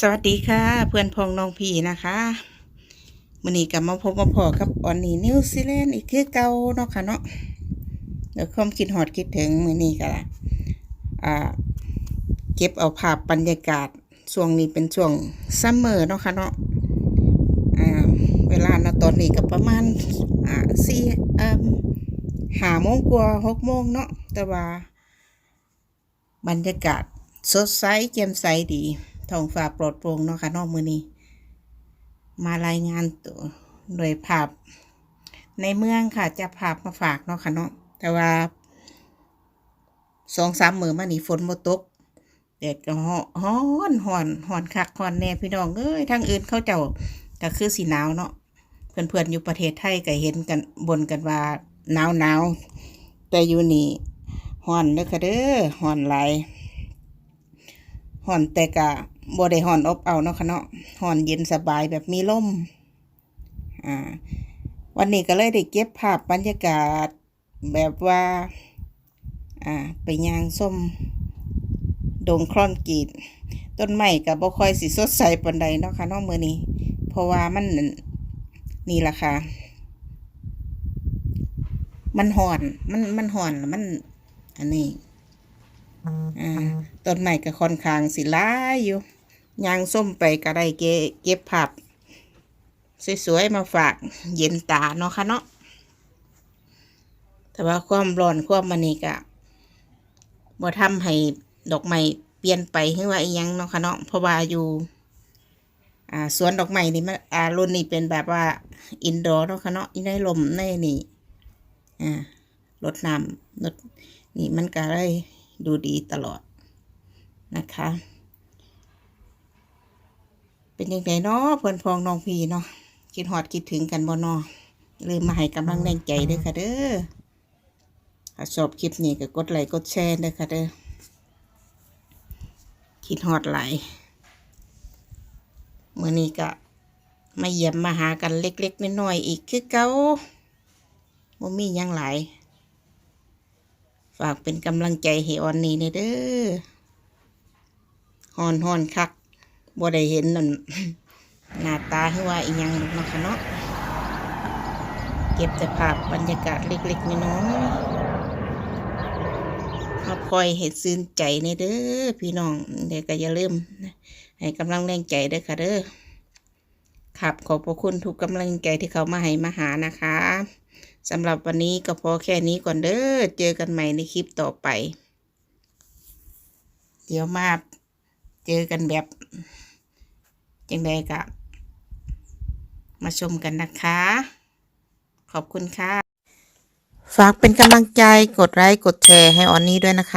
สวัสดีค่ะ เพื่อนพองน้องพี่นะคะมื่อนี้กลับมาพบมาพอกับออนนี่นิวซีแลนด์อีกคือเก่าเนาะค่ะเนาะเดี๋ยวความคิดหอดคิดถึงมื่อนี้ก็ละอ่าเก็บเอาภาพบรรยากาศช่วงนี้เป็นช่วงซัมเมอร์เนาะค่ะเนาะอ่าเวลาณตอนนี้ก็ประมาณอ่าสี่อ่อห้าโมงกว่าหกโมงเนาะแต่ว่าบรรยากาศสดใสแจ่มใสดี ท้องฟ้าปลอดโปร่งเนาะค่ะนอกมือนี้ มารายงานตัวโดยภาพ ในเมืองค่ะ จะภาพมาฝากเนาะค่ะเนาะแต่ว่าสองสามมือมานี่ฝนบ่ตกแดดก็ฮ้อนฮ้อนฮ้อนคักฮ้อนแน่พี่น้องเอ้ยทางอื่นเขาเจ้าก็คือสีหนาวเนาะเพื่อนๆอยู่ประเทศไทยก็เห็นกันบนกันว่าหนาวหนาวแต่อยู่นี่ฮ้อนเด้อค่ะเด้อฮ้อนหลาย ห่อนแต่กะบ่ได้ห่อนอบเอาเนาะค่ะเนาะห่อนเย็นสบายแบบมีลมอ่าวันนี้ก็เลยได้เก็บภาพบรรยากาศแบบว่า อ่า ไปยางส้มดงคลอนกีด ต้นไม้ก็บ่ค่อยสิสดใสปานใดเนาะค่ะเนาะมื้อนี้ เพราะว่ามันนี่ล่ะค่ะ มันห่อน มัน มันห่อน มัน อันนี้ อ่าต้นไม้ก็ค่อนข้างสิหลายอยู่ยางส้มไปก็ได้เก็บเก็บผับสวยๆมาฝากเย็นตาเนาะค่ะเนาะแต่ว่าความร้อนความมันนี่ก็บ่ทำให้ดอกไม้เปลี่ยนไปหรือว่าอีหยังเนาะค่ะเนาะเพราะว่าอยู่อ่าสวนดอกไม้นี่มันอ่ารุ่นนี้เป็นแบบว่าอินดอร์เนาะค่ะเนาะในลมในนี่อ่ารดน้ำรดนี่มันก็เลย ดูดีตลอดนะคะ เป็นยังไงเนาะเพื่อนพองน้องพีเนาะคิดฮอดคิดถึงกันบ่นาะลืมมาให้กำลังแรงใจเด้อค่ะเด้อถ้าชอบคลิปนี้ก็กดไลค์กดแชร์เด้อค่ะเด้อคิดฮอดหลเมื่อนี้ก็มาเยี่ยมมาหากันเล็กๆน้อยๆอีกคือเก่าบ่มีหยังหลาย ฝากเป็นกำลังใจให้ออนนี่เด้อฮอนฮอนคักบ่ได้เห็นนั่นหน้าตาคือว่าอีหยังหรอกเนาะค่ะเนาะเก็บแต่ภาพบรรยากาศเล็กๆน้อยๆเอาคอยให้ซื่นใจในเด้อพี่น้องเดี๋ยวก็อย่าลืมให้กำลังแรงใจเด้อค่ะเด้อครับขอบพระคุณทุกกำลังใจที่เขามาให้มาหานะคะ สำหรับวันนี้ก็พอแค่นี้ก่อนเด้อ เจอกันใหม่ในคลิปต่อไป เดี๋ยวมาเจอกันแบบจังใดกะมาชมกันนะคะ ขอบคุณค่ะ ฝากเป็นกำลังใจกดไลค์กดแชร์ให้ออนนี่ด้วยนะคะ